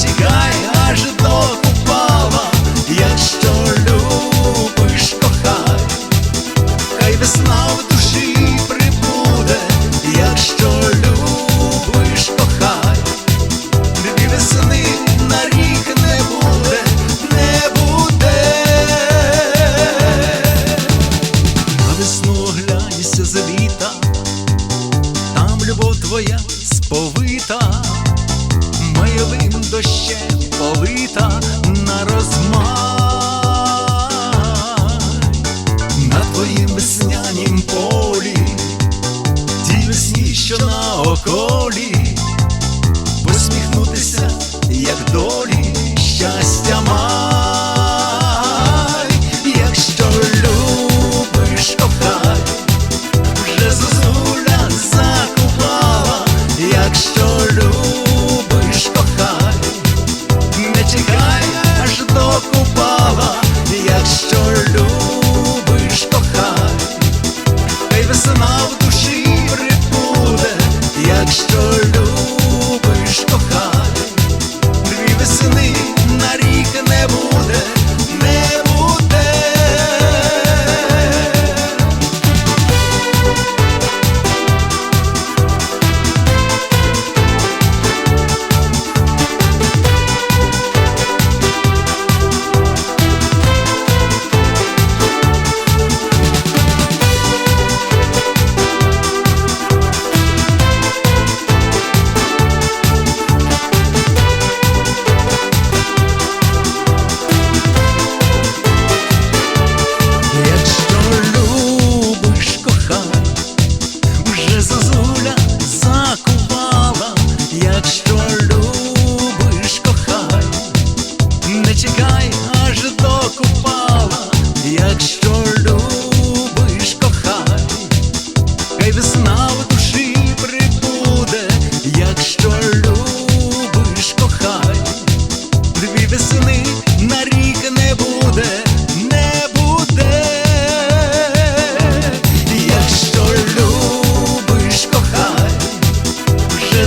тікай, аж до купала, якщо любиш кохай, хай весна в душі прибуде, якщо любиш кохай, тобі весни на рік не буде, не буде, а весну глянься за літа, там любов твоя сповита пилим дощем полита на розмай на твоїм веснянім полі, тій весні, що на околі, посміхнутися, як долі, щастя май, якщо любиш кохай, вже зозуля закупала, якщо любиш.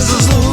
заслужив.